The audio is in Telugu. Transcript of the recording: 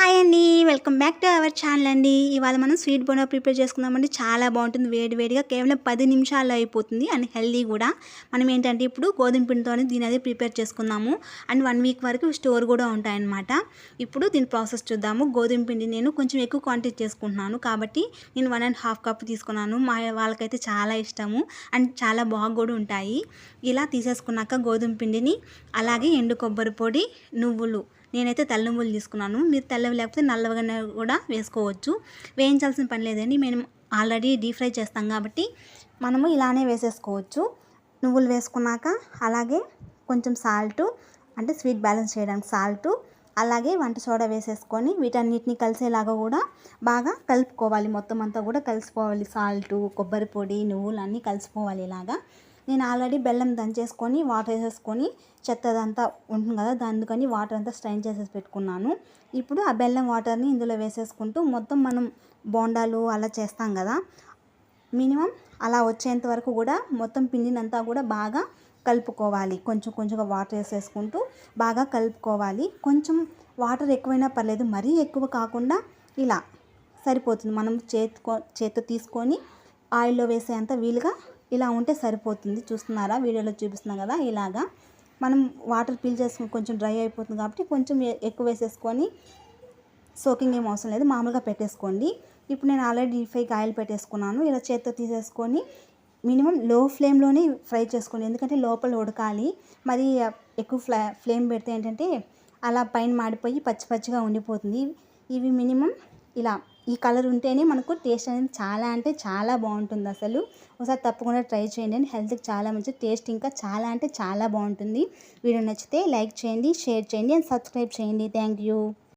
హాయ్ అండి welcome back to our channel అండి. ఇవాళ మనం స్వీట్ బోనా ప్రిపేర్ చేసుకుందామండి. చాలా బాగుంటుంది. వేడి వేడిగా కేవలం పది నిమిషాల్లో అయిపోతుంది. అండ్ హెల్దీ కూడా. మనం ఏంటంటే ఇప్పుడు గోధుమ పిండితోనే దీని అది ప్రిపేర్ చేసుకుందాము. అండ్ వన్ వీక్ వరకు స్టోర్ కూడా ఉంటాయన్నమాట. ఇప్పుడు దీని ప్రాసెస్ చూద్దాము. గోధుమ పిండి నేను కొంచెం ఎక్కువ క్వాంటిటీ చేసుకుంటున్నాను. కాబట్టి నేను వన్ అండ్ హాఫ్ కప్ తీసుకున్నాను. మా వాళ్ళకైతే చాలా ఇష్టము. అండ్ చాలా బాగా కూడా ఉంటాయి. ఇలా తీసేసుకున్నాక గోధుమ పిండిని అలాగే ఎండు కొబ్బరి పొడి నువ్వులు. నేనైతే తెల్ల నువ్వులు తీసుకున్నాను. మీరు తెల్లవి లేకపోతే నల్లగా కూడా వేసుకోవచ్చు. వేయించాల్సిన పని లేదండి. మేము ఆల్రెడీ డీప్ ఫ్రై చేస్తాం కాబట్టి మనము ఇలానే వేసేసుకోవచ్చు. నువ్వులు వేసుకున్నాక అలాగే కొంచెం సాల్టు అంటే స్వీట్ బ్యాలెన్స్ చేయడానికి సాల్టు అలాగే వంట సోడా వేసేసుకొని వీటన్నిటిని కలిసేలాగా కూడా బాగా కలుపుకోవాలి. మొత్తం అంతా కూడా కలిసిపోవాలి. సాల్టు కొబ్బరి పొడి నువ్వులు అన్నీ కలిసిపోవాలి ఇలాగా. నేను ఆల్రెడీ బెల్లం దంచేసుకొని వాటర్ వేసేసుకొని చెత్తదంతా ఉంటుంది కదా అందుకని వాటర్ అంతా స్ట్రైన్ చేసేసి పెట్టుకున్నాను. ఇప్పుడు ఆ బెల్లం వాటర్ని ఇందులో వేసేసుకుంటూ మొత్తం మనం బోండాలు అలా చేస్తాం కదా మినిమం అలా వచ్చేంత వరకు కూడా మొత్తం పిండినంతా కూడా బాగా కలుపుకోవాలి. కొంచెం కొంచెంగా వాటర్ వేసేసుకుంటూ బాగా కలుపుకోవాలి. కొంచెం వాటర్ ఎక్కువైనా పర్లేదు మరీ ఎక్కువ కాకుండా ఇలా సరిపోతుంది. మనం చేతికో చేతితో తీసుకొని ఆయిల్లో వేసేంత వీలుగా ఇలా ఉంటే సరిపోతుంది. చూస్తున్నారా? వీడియోలో చూపిస్తున్నాం కదా? ఇలాగా. మనం వాటర్ పీల్ చేసుకుని కొంచెం డ్రై అయిపోతుంది కాబట్టి కొంచెం ఎక్కువ వేసేసుకొని సోకింగ్ ఏం అవసరం లేదు. మామూలుగా పెట్టేసుకోండి. ఇప్పుడు నేను ఆల్రెడీ డీప్ ఫ్రైకి ఆయిల్ పెట్టేసుకున్నాను. ఇలా చేత్తో తీసేసుకొని మినిమం లో ఫ్లేమ్లోనే ఫ్రై చేసుకోండి. ఎందుకంటే లోపల ఉడకాలి. మరి ఎక్కువ ఫ్లే ఫ్లేమ్ పెడితే ఏంటంటే అలా పైన మాడిపోయి పచ్చి పచ్చిగా ఉండిపోతుంది. ఇవి మినిమం ఇలా ఈ కలర్ ఉంటేనే మనకు టేస్ట్ అనేది చాలా అంటే చాలా బాగుంటుంది అసలు. ఒకసారి తప్పకుండా ట్రై చేయండి అండి హెల్త్కి చాలా మంచి టేస్ట్ ఇంకా చాలా అంటే చాలా బాగుంటుంది. వీడియో నచ్చితే లైక్ చేయండి షేర్ చేయండి అండ్ సబ్స్క్రైబ్ చేయండి. Thank you.